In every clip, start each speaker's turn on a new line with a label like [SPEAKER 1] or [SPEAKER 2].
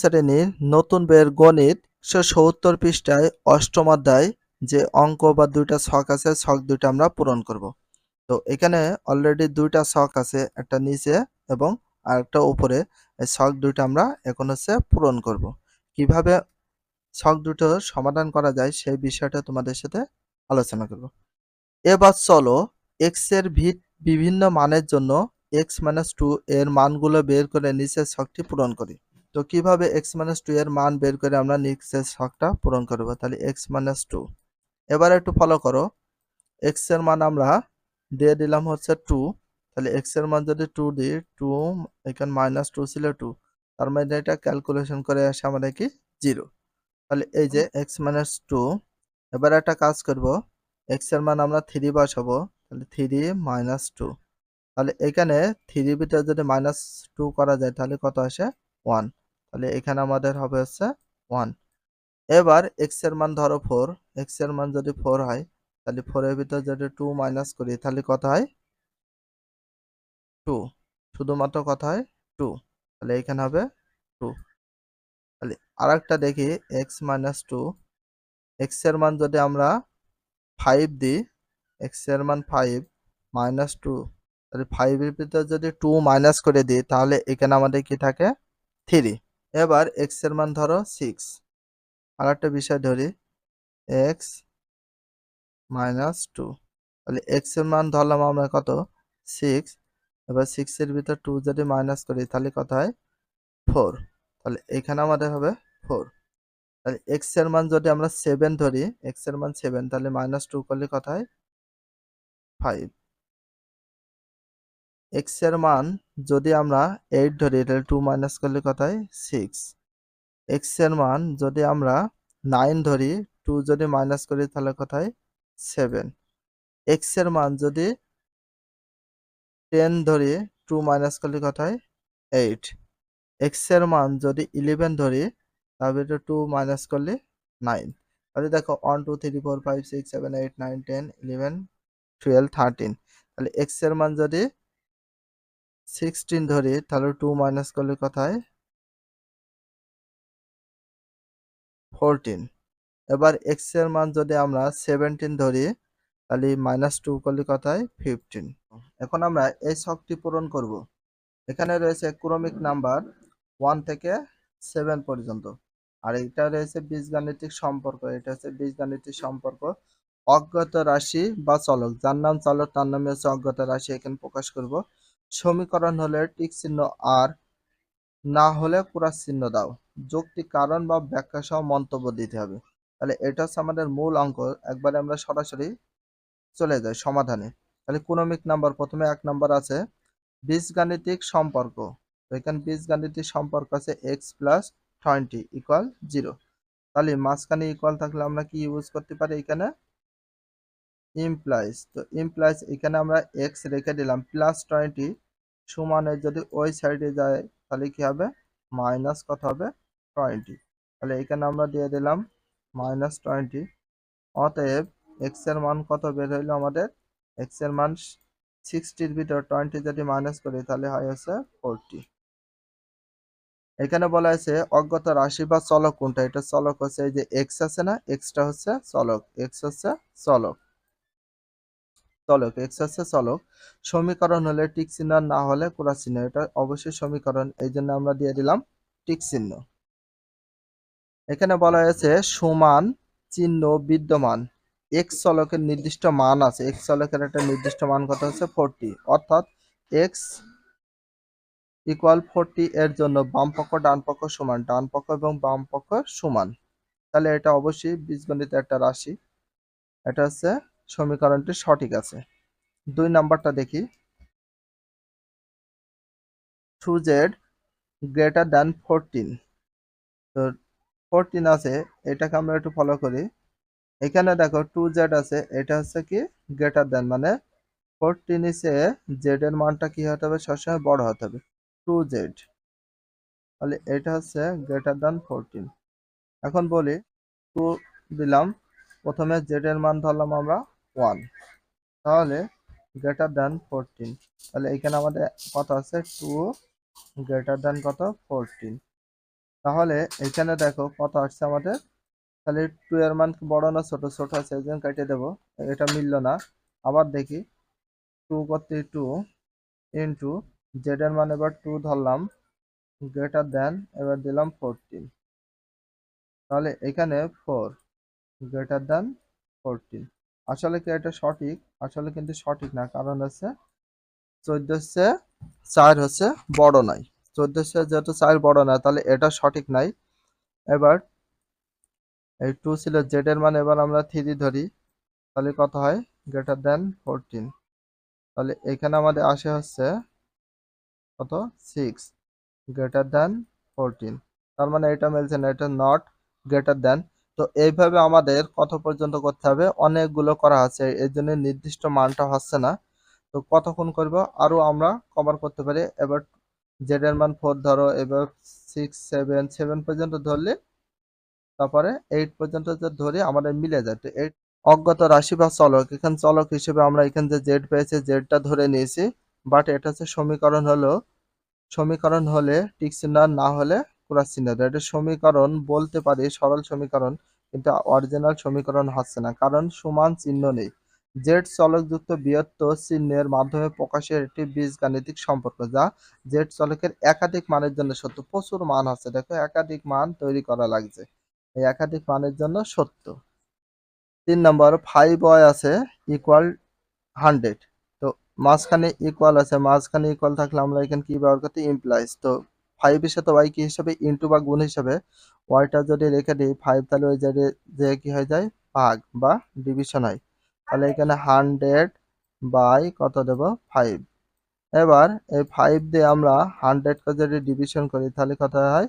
[SPEAKER 1] শ্রেণির নতুন বইয়ের গণিত একশো সত্তর পৃষ্ঠায় অষ্টম অধ্যায় যে অঙ্ক বা দুইটা ছক আছে, ছক দুইটা আমরা পূরণ করব। তো এখানে অলরেডি দুইটা ছক আছে, একটা নিচে এবং আরেকটা উপরে। এই ছক দুইটা আমরা এখন হচ্ছে পূরণ করব। কীভাবে ছক দুটো সমাধান করা যায় সেই বিষয়টা তোমাদের সাথে আলোচনা করব। এবার চলো এক্সের ভিত বিভিন্ন মানের জন্য এক্স মাইনাস টু এর মানগুলো বের করে নিচের ছকটি পূরণ করি। তো কীভাবে এক্স মাইনাস টু এর মান বের করে আমরা নিচের ছকটা পূরণ করব? তাহলে এক্স মাইনাস টু এবার একটু ফলো করো। এক্সের মান আমরা দিয়ে দিলাম হচ্ছে টু তাহলে এক্সের মান যদি টু দিই টু এখানে মাইনাস টু ছিল টু তার মানে এটা ক্যালকুলেশন করে আসে আমাদের কি? জিরো তাহলে এই যে এক্স মাইনাস টু এবার একটা কাজ করব। এক্সের মান আমরা থ্রি বসাবো। তাহলে থ্রি মাইনাস টু তাহলে এখানে থ্রি ভিতরে যদি মাইনাস টু করা যায়, তাহলে কত আসে? ওয়ান তাহলে এখানে আমাদের হবে হচ্ছে ওয়ান এবার এক্সের মান ধরো ফোর এক্সের মান যদি ফোর হয়, তাহলে ফোরের ভিতর যদি টু মাইনাস করি, তাহলে কত হয়? টু শুধুমাত্র কত হয়? টু তাহলে এখানে হবে টু তাহলে আর একটা দেখি এক্স মাইনাস টু এক্সের মান যদি আমরা ফাইভ দিই এক্সের মান ফাইভ মাইনাস টু তাহলে ফাইভের ভিতর যদি টু মাইনাস করে দিই, তাহলে এখানে আমাদের কি থাকে? থ্রি এবার এক্সের মান ধরো সিক্স আর একটা বিষয় ধরি এক্স মাইনাস টু তাহলে এক্সের মান ধরলাম আমরা কত? সিক্স এবার সিক্সের ভিতর টু যদি মাইনাস করি, তাহলে কত হয়? ফোর তাহলে এখানে আমাদের হবে ফোর তাহলে এক্সের মান যদি আমরা সেভেন ধরি এক্সের মান সেভেন তাহলে মাইনাস টু করলে কত হয়? ফাইভ এক্সের মান যদি আমরা এইট ধরি, তাহলে টু মাইনাস করলে কত হয় সিক্স এক্সের মান যদি আমরা নাইন ধরি টু যদি মাইনাস করি, তাহলে কত হয় সেভেন এক্সের মান যদি টেন ধরি টু মাইনাস করলে কত হয় এইট এক্সের মান যদি ইলেভেন ধরি, তাহলে টু মাইনাস করলে নাইন তাহলে দেখো one two three four five six seven eight nine ten eleven twelve thirteen তাহলে এক্সের মান যদি সিক্সটিন ধরি, তাহলে টু মাইনাস করলে কত হয় ফোরটিন এবার এক্সের মান যদি আমরা সেভেন্টিন ধরি, তাহলে মাইনাস টু করলে কত হয় ফিফটিন এখন আমরা এই ছকটি পূরণ করব। এখানে রয়েছে ক্রমিক নাম্বার ওয়ান থেকে সেভেন পর্যন্ত। আর এটা রয়েছে বীজগাণিতিক সম্পর্ক, এটা হচ্ছে বীজগাণিতিক সম্পর্ক। অজ্ঞাত রাশি বা চলক, যার নাম চলক, তার নামে হচ্ছে অজ্ঞাত রাশি, এখানে প্রকাশ করব। সমীকরণ হলে টিক চিহ্ন আর না হলে পুরা চিহ্ন দাও। যুক্তি কারণ বা ব্যাখ্যা সহ মন্তব্য দিতে হবে। তাহলে এটা হচ্ছে আমাদের মূল অঙ্ক। একবারে আমরা সরাসরি চলে যাই সমাধানে। তাহলে ক্রমিক নাম্বার প্রথমে এক নাম্বার আছে, বীজগাণিতিক সম্পর্ক। এখানে বীজগাণিতিক সম্পর্ক আছে X plus twenty equal zero তাহলে মাঝখানে ইকুয়াল থাকলে আমরা কি ইউজ করতে পারি এখানে? ইমপ্লাইজ তো ইমপ্লাইজ এখানে আমরা এক্স রেখে দিলাম প্লাস টোয়েন্টি সমানের যদি ওই সাইডে যায়, তাহলে কি হবে? মাইনাস কত হবে? টোয়েন্টি তাহলে এখানে আমরা দিয়ে দিলাম মাইনাস টোয়েন্টি অতএব এক্সের মান কত বের হইল আমাদের? এক্সের মান সিক্সটির ভিতর টোয়েন্টি যদি মাইনাস করি, তাহলে হয় হচ্ছে ফোরটি এখানে বলা আছে অজ্ঞত রাশি বা চলক কোনটা? এটা চলক হচ্ছে এই যে এক্স আছে না? এক্সটা হচ্ছে চলক। এক্স হচ্ছে চলক। চলক এক্স চলক সমীকরণ হলে টিক চিহ্ন না হলে পুরা চিহ্ন? এটা অবশ্যই সমীকরণ, এই জন্য আমরা দিয়ে দিলাম টিক চিহ্ন। এখানে বলা হয়েছে সমান চিহ্ন বিদ্যমান। এক্স চলকের নির্দিষ্ট মান আছে। এক্স চলকের একটা নির্দিষ্ট মান কত হচ্ছে? ফোরটি অর্থাৎ এক্স ইকুয়াল ফোরটি এর জন্য বাম পক্ষ, ডান পক্ষ সমান। ডান পক্ষ এবং বাম পক্ষ সমান। তাহলে এটা অবশ্যই বীজগণিত একটা রাশি। এটা হচ্ছে সমীকরণটি সঠিক আছে। দুই নাম্বারটা দেখি। Two Z greater than fourteen তো ফোরটিন আছে, এটাকে আমরা একটু ফলো করি। এখানে দেখো টু জেড আছে, এটা হচ্ছে কি গ্রেটার দ্যান মানে ফোরটিন ইসে জেড এর মানটা কি হতে হবে? সবসময় বড় হতে হবে। টু জেড তাহলে এটা হচ্ছে গ্রেটার দ্যান ফোরটিন এখন বলি টু দিলাম, প্রথমে জেড এর মান ধরলাম আমরা। ওয়ান তাহলে গ্রেটার দ্যান ফোরটিন তাহলে এখানে আমাদের কত আছে? টু গ্রেটার দ্যান কত? ফোরটিন তাহলে এখানে দেখো কত আসছে আমাদের? তাহলে টু এর মান বড় না ছোট? ছোট আছে, এই জন্য কেটে দেবো। এটা মিললো না। আবার দেখি। টু করতে টু ইন্টু জেড এর মান এবার টু ধরলাম। গ্রেটার দেন এবার দিলাম ফোরটিন তাহলে এখানে ফোর গ্রেটার দেন ফোরটিন আসলে কি এটা সঠিক? আসলে কিন্তু সঠিক না। কারণ হচ্ছে চোদ্দ হচ্ছে চার হচ্ছে বড় নাই। চোদ্দ হচ্ছে যেহেতু চার বড় না, তাহলে এটা সঠিক নাই। এবার এই টু ছিল জেড এর মান, এবার আমরা থ্রি ধরি। তাহলে কত হয়? গ্রেটার দেন ফোরটিন তাহলে এখানে আমাদের আসে হচ্ছে কত? সিক্স গ্রেটার দেন ফোরটিন তার মানে এটা মিলছে না, এটা নট গ্রেটার দেন তো এইভাবে আমাদের কত পর্যন্ত করতে হবে? অনেকগুলো করা আছে, এর জন্য নির্দিষ্ট মানটা হচ্ছে না। তো কতক্ষণ করব? আরও আমরা কভার করতে পারি। এবার জেড এর মান ফোর ধরো, এবার সিক্স সেভেন সেভেন পর্যন্ত ধরলে তারপরে এইট পর্যন্ত ধরে আমাদের মিলে যায়। তো এইট অজ্ঞাত রাশি বা চলক, এখানে চলক হিসেবে আমরা এখানে যে জেড পেয়েছি, জেডটা ধরে নিয়েছি। বাট এটা হচ্ছে সমীকরণ হলো, সমীকরণ হলে টিক না হলে ক্রস চিহ্ন এটা সমীকরণ বলতে পারি, সরল সমীকরণ, কিন্তু অরিজিনাল সমীকরণ হচ্ছে না, কারণ সমান চিহ্ন নেই। জেড চলকযুক্ত বৃহত্তর চিহ্নের মাধ্যমে প্রকাশের একটি বীজগাণিতিক সম্পর্ক, যা জেড চলকের একাধিক মানের জন্য সত্য। প্রচুর মান আছে, দেখো, একাধিক মান তৈরি করা লাগছে। এই একাধিক মানের জন্য সত্য। তিন নম্বর ফাইভ ওয়াই আছে ইকুয়াল হান্ড্রেড তো মাঝখানে ইকুয়াল আছে, মাঝখানে ইকুয়াল থাকলে আমরা এখানে কি ব্যবহার করতে ইমপ্লাইজ তো ফাইভের সাথে ওয়াই কি হিসাবে ইন্টু বা গুণ হিসাবে ওয়াইটা যদি রেখে দিই ফাইভ তাহলে ওই যে যে কি হয়ে যায়? ভাগ বা ডিভিশন হয়। তাহলে এখানে হান্ড্রেড বাই কত দেব? ফাইভ এবার এই ফাইভ দিয়ে আমরা হান্ড্রেডকে যদি ডিভিশন করি, তাহলে কত হয়?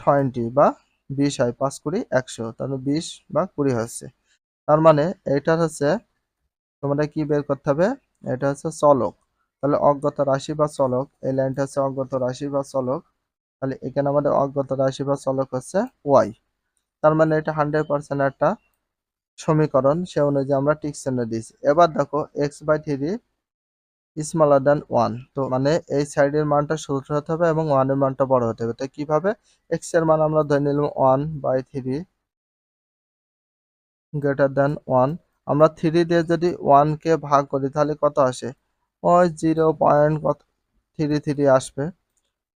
[SPEAKER 1] টোয়েন্টি বা বিশ হয়, পাঁচ কুড়ি, একশো। তাহলে বিশ বা কুড়ি হচ্ছে। তার মানে এটা হচ্ছে তোমাদের কি বের করতে হবে? এটা হচ্ছে চলক। তাহলে অজ্ঞাত রাশি বা চলক, এই লাইনটা হচ্ছে অজ্ঞাত রাশি বা চলক। তাহলে এখানে আমাদের অজ্ঞাত রাশি বা চলক হচ্ছে ওয়াই তার মানে এটা হান্ড্রেড পার্সেন্ট একটা সমীকরণ, সে অনুযায়ী আমরা টিক চিহ্ন দিয়েছি। এবার দেখো X by three smaller than one তো মানে এই সাইডের মানটা ছোট হতে হবে এবং ওয়ানের মানটা বড় হতে হবে। তো কীভাবে? এক্সের মান আমরা ধরে নিলাম one by three greater than one আমরা থ্রি দিয়ে যদি ওয়ানকে ভাগ করি তাহলে কত আসে? ওই জিরো পয়েন্ট কত থ্রি থ্রি আসবে।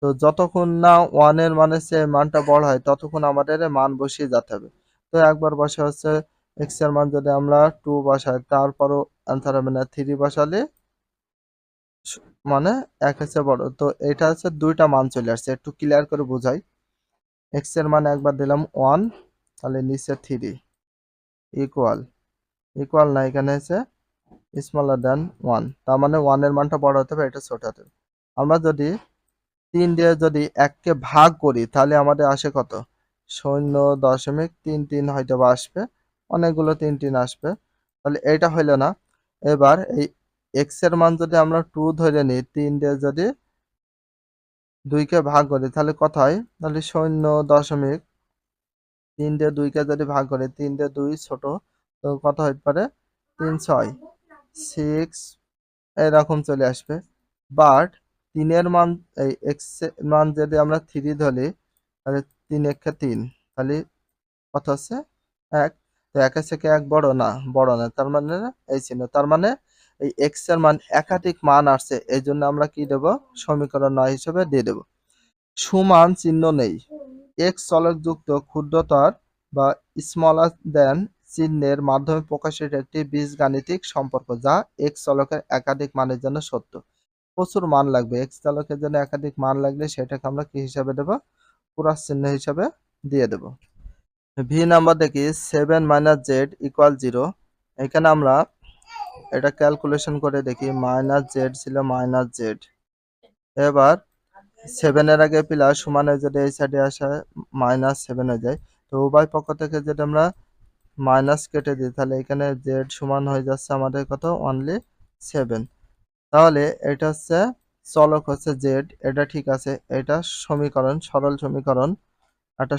[SPEAKER 1] তো যতক্ষণ না ওয়ানের মানে সে মানটা বড় হয়, ততক্ষণ আমাদের মান বসিয়ে যেতে হবে। তো একবার বসে হচ্ছে এক্সের মান যদি আমরা টু বসাই, তারপরও অ্যান্সার হবে না। থ্রি বসালে মানে এক হচ্ছে বড়। তো এটা হচ্ছে দুইটা মান চলে আসছে। একটু ক্লিয়ার করে বোঝাই। এক্সের মান একবার দিলাম ওয়ান তাহলে নিচে থ্রি ইকুয়াল ইকুয়াল না, এখানে হচ্ছে স্মলার দেন ওয়ান তার মানে ওয়ানের মানটা বড় হতে হবে, এটা ছোট হতে হবে। আমরা যদি তিন দিয়ে যদি এককে ভাগ করি, তাহলে আমাদের আসে কত? শূন্য দশমিক তিন তিন হয়তো বা আসবে, অনেকগুলো তিন তিন আসবে। তাহলে এইটা হইল না। এবার এই এক্সের মান যদি আমরা টু ধরে নিই, তিন দিয়ে যদি দুইকে ভাগ করি, তাহলে কত হয়? তাহলে শূন্য দশমিক তিন দিয়ে দুইকে যদি ভাগ করি, তিন দিয়ে দুই ছোট, তো কত হতে পারে? তিন ছয়। সিক্স এরকম চলে আসবে। বাট তিনের মান, এই এক্স মান যদি আমরা থ্রি ধরি, তাহলে তিন একে তিন, তাহলে কত হচ্ছে এক। তো একের থেকে এক বড় না বড় না, তার মানে এই চিহ্ন তার মানে এই এক্সের মান একাধিক মান আসছে এই জন্য আমরা কি দেব? সমীকরণ নয় হিসেবে দিয়ে দেব। সমান চিহ্ন নেই। এক্স চলকযুক্ত ক্ষুদ্রতর বা স্মলার দেন চিহ্নের মাধ্যমে প্রকাশিত একটি বীজগাণিতিক সম্পর্ক, যা এক্স চলকের একাধিক মানের জন্য সত্য। প্রচুর মান লাগবে। এক্স চলকের জন্য একাধিক মান লাগলে সেটাকে আমরা কি হিসাবে দেব? ক্রস চিহ্ন হিসাবে দিয়ে দেব। ভি নাম্বার দেখি seven minus Z equal zero এখানে আমরা এটা ক্যালকুলেশন করে দেখি মাইনাস জেড ছিল মাইনাস জেড এবার সেভেনের আগে প্লাস সমানে যদি এই সাইডে আসে মাইনাস সেভেন হয়ে যায়। তো উভয় পক্ষ থেকে যদি আমরা মাইনাস কেটে দিই, তাহলে এখানে জেড সমান হয়ে যাচ্ছে আমাদের কত? অনলি সেভেন তাহলে এটা হচ্ছে চলক হচ্ছে জেড এটা ঠিক আছে, এটা সমীকরণ, সরল সমীকরণ, একটা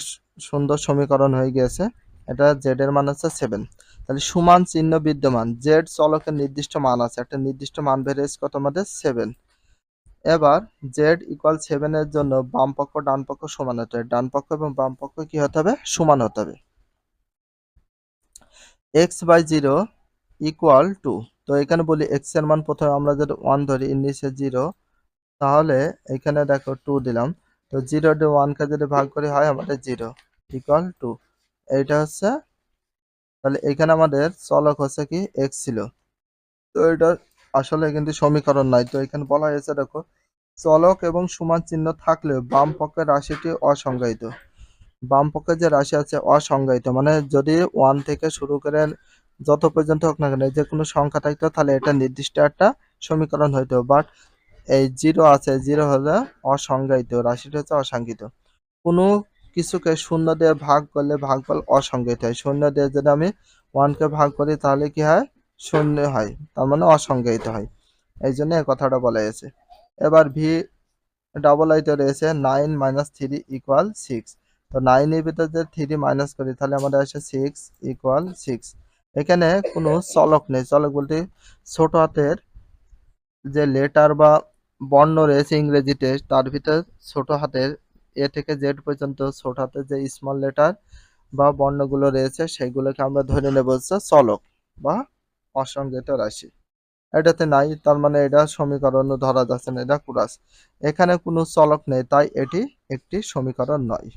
[SPEAKER 1] সুন্দর সমীকরণ হয়ে গিয়েছে, এটা জেড এর মান হচ্ছে সেভেন তাহলে সমান চিহ্ন বিদ্যমান জেড চলকের নির্দিষ্ট মান আছে, একটা নির্দিষ্ট মান বেড়েছে কত আমাদের? সেভেন এবার জেড ইকুয়াল সেভেনের জন্য বাম পক্ষ, ডান পক্ষ সমান হতে হবে, ডান পক্ষ এবং বাম পক্ষ কি হতে হবে? সমান হতে হবে। X by zero equal to তো এখানে বলি এক্সের মান প্রথমে আমরা যদি ওয়ান ধরি এর জিরো তাহলে এখানে দেখো টু দিলাম। তো জিরো দিয়ে ওয়ানকে যদি ভাগ করি হয় আমাদের জিরো ইকুয়াল টু এইটা হচ্ছে, তাহলে এখানে আমাদের চলক হচ্ছে কি এক্স ছিল। তো এটা আসলে কিন্তু সমীকরণ নাই। তো এখানে বলা হয়েছে দেখো, চলক এবং সমান চিহ্ন থাকলেও বাম পক্ষের রাশিটি অসংজ্ঞায়িত। বাম পক্ষে যে রাশি আছে অসংজ্ঞায়িত মানে যদি ওয়ান থেকে শুরু করে যত পর্যন্ত হোক না কেন, যে কোনো সংখ্যা থাকতো, তাহলে এটা নির্দিষ্ট একটা সমীকরণ হইতো। বাট এই জিরো আছে জিরো হলে অসংজ্ঞায়িত, রাশিটা হচ্ছে অসংজ্ঞায়িত। কোনো কিছুকে শূন্য দিয়ে ভাগ করলে ভাগফল অসংজ্ঞায়িত হয়। শূন্য দিয়ে যদি আমি ওয়ানকে ভাগ করি, তাহলে কি হয়? শূন্য হয়, তার মানে অসংজ্ঞায়িত হয়। এই জন্য এই কথাটা বলা হয়েছে। এবার ভি ডাবল আইতে রয়েছে nine minus three equal six তো নাইনের ভিতরে যদি থ্রি মাইনাস করি, তাহলে আমাদের আসে সিক্স ইকুয়াল সিক্স এখানে কোনো চলক নেই। চলক বলতে ছোট হাতের যে লেটার বা বর্ণ রয়েছে ইংরেজিতে, তার ভিতরে ছোট হাতের এ থেকে জেড পর্যন্ত ছোট হাতের যে স্মল লেটার বা বর্ণগুলো রয়েছে, সেগুলোকে আমরা ধরে নেব হচ্ছে চলক বা অসংজ্ঞাত রাশি। এটাতে নাই, তার মানে এটা সমীকরণ ধরা যাচ্ছে না, এটা কুরাস এখানে কোনো চলক নেই, তাই এটি একটি সমীকরণ নয়।